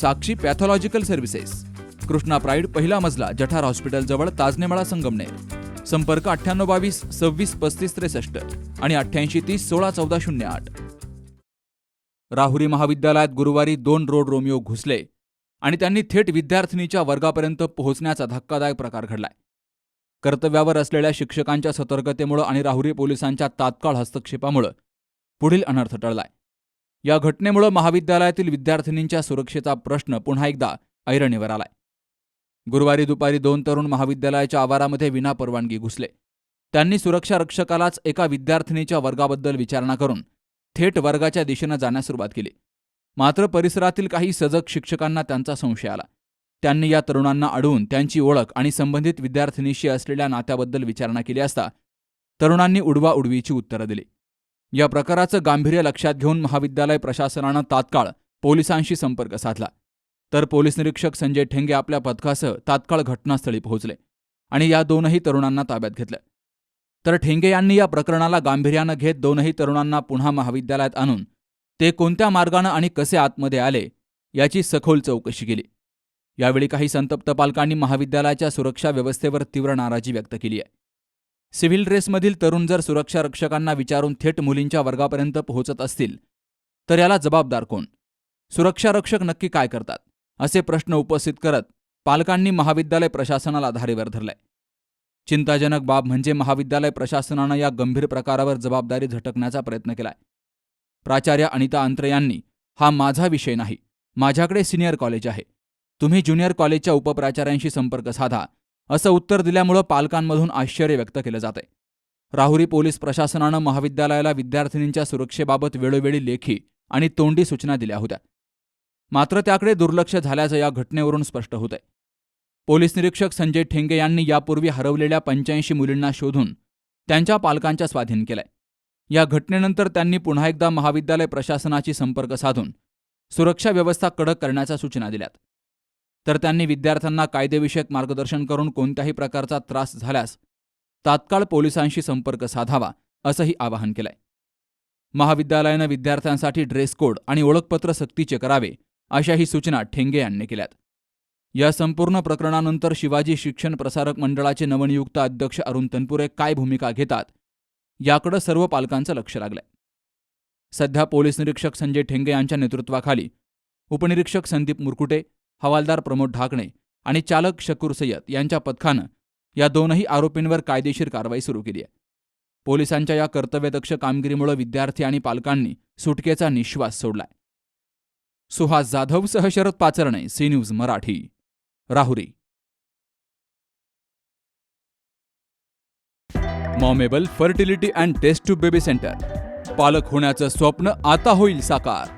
Sakshi pathological services. Krishna pride पहिला मजला जठार हॉस्पिटलजवळ ताजनेमाळा संगमनेर. संपर्क अठ्ठ्याण्णव बावीस सव्वीस पस्तीस त्रेसष्ट आणि अठ्ठ्याऐंशी तीस सोळा चौदा शून्य आठ. राहुरी महाविद्यालयात गुरुवारी दोन रोड रोमिओ घुसले आणि त्यांनी थेट विद्यार्थिनीच्या वर्गापर्यंत पोहोचण्याचा धक्कादायक प्रकार घडलाय. कर्तव्यावर असलेल्या शिक्षकांच्या सतर्कतेमुळं आणि राहुरी पोलिसांच्या तात्काळ हस्तक्षेपामुळं पुढील अनर्थ टळलाय. या घटनेमुळे महाविद्यालयातील विद्यार्थिनींच्या सुरक्षेचा प्रश्न पुन्हा एकदा ऐरणीवर आलाय. गुरुवारी दुपारी दोन तरुण महाविद्यालयाच्या आवारामध्ये विना परवानगी घुसले. त्यांनी सुरक्षा रक्षकालाच एका विद्यार्थिनीच्या वर्गाबद्दल विचारणा करून थेट वर्गाच्या दिशेनं जाण्यास सुरुवात केली. मात्र परिसरातील काही सजग शिक्षकांना त्यांचा संशय आला. त्यांनी या तरुणांना अडवून त्यांची ओळख आणि संबंधित विद्यार्थिनीशी असलेल्या नात्याबद्दल विचारणा केली असता तरुणांनी उडवा उडवीची उत्तरं दिली. या प्रकाराचं गांभीर्य लक्षात घेऊन महाविद्यालय प्रशासनानं तात्काळ पोलिसांशी संपर्क साधला. तर पोलीस निरीक्षक संजय ठेंगे आपल्या पथकासह तात्काळ घटनास्थळी पोहोचले आणि या दोनही तरुणांना ताब्यात घेतलं. तर ठेंगे यांनी या प्रकरणाला गांभीर्यानं घेत दोनही तरुणांना पुन्हा महाविद्यालयात आणून ते कोणत्या मार्गानं आणि कसे आतमध्ये आले याची सखोल चौकशी केली. यावेळी काही संतप्त पालकांनी महाविद्यालयाच्या सुरक्षा व्यवस्थेवर तीव्र नाराजी व्यक्त केली आहे. सिव्हिल ड्रेसमधील तरुण जर सुरक्षा रक्षकांना विचारून थेट मुलींच्या वर्गापर्यंत पोहोचत असतील तर याला जबाबदार कोण? सुरक्षा रक्षक नक्की काय करतात? असे प्रश्न उपस्थित करत पालकांनी महाविद्यालय प्रशासनाला धारेवर धरलंय. चिंताजनक बाब म्हणजे महाविद्यालय प्रशासनानं या गंभीर प्रकारावर जबाबदारी झटकण्याचा प्रयत्न केलाय. प्राचार्य अनिता अंत्रे यांनी हा माझा विषय नाही. माझ्याकडे सिनियर कॉलेज आहे. तुम्ही ज्युनियर कॉलेजच्या उपप्राचार्यांशी संपर्क साधा. असं उत्तर दिल्यामुळं पालकांमधून आश्चर्य व्यक्त केलं जातंय. राहुरी पोलीस प्रशासनानं महाविद्यालयाला विद्यार्थिनींच्या सुरक्षेबाबत वेळोवेळी लेखी आणि तोंडी सूचना दिल्या होत्या. मात्र त्याकडे दुर्लक्ष झाल्याचं या घटनेवरून स्पष्ट होतंय. पोलीस निरीक्षक संजय ठेंगे यांनी यापूर्वी हरवलेल्या पंच्याऐंशी मुलींना शोधून त्यांच्या पालकांच्या स्वाधीन केलंय. या घटनेनंतर त्यांनी पुन्हा एकदा महाविद्यालय प्रशासनाशी संपर्क साधून सुरक्षा व्यवस्था कडक करण्याच्या सूचना दिल्यात. तर त्यांनी विद्यार्थ्यांना कायदेविषयक मार्गदर्शन करून कोणत्याही प्रकारचा त्रास झाल्यास तात्काळ पोलिसांशी संपर्क साधावा असंही आवाहन केलंय. महाविद्यालयानं विद्यार्थ्यांसाठी ड्रेस कोड आणि ओळखपत्र सक्तीचे करावे अशाही सूचना ठेंगे यांनी केल्यात. या संपूर्ण प्रकरणानंतर शिवाजी शिक्षण प्रसारक मंडळाचे नवनियुक्त अध्यक्ष अरुण तनपुरे काय भूमिका घेतात याकडं सर्व पालकांचं लक्ष लागलंय. सध्या पोलीस निरीक्षक संजय ठेंगे यांच्या नेतृत्वाखाली उपनिरीक्षक संदीप मुरकुटे हवालदार प्रमोद ढाकणे आणि चालक शकूर सय्यद यांच्या पथकानं या दोनही आरोपींवर कायदेशीर कारवाई सुरू केली आहे. पोलिसांच्या या कर्तव्यदक्ष कामगिरीमुळे विद्यार्थी आणि पालकांनी सुटकेचा निश्वास सोडलाय. सुहास जाधवसह Sharad Pacharne C news Marathi. Rahuri. मॉमेबल fertility and test tube baby centre. पालक होण्याचं स्वप्न आता होईल साकार.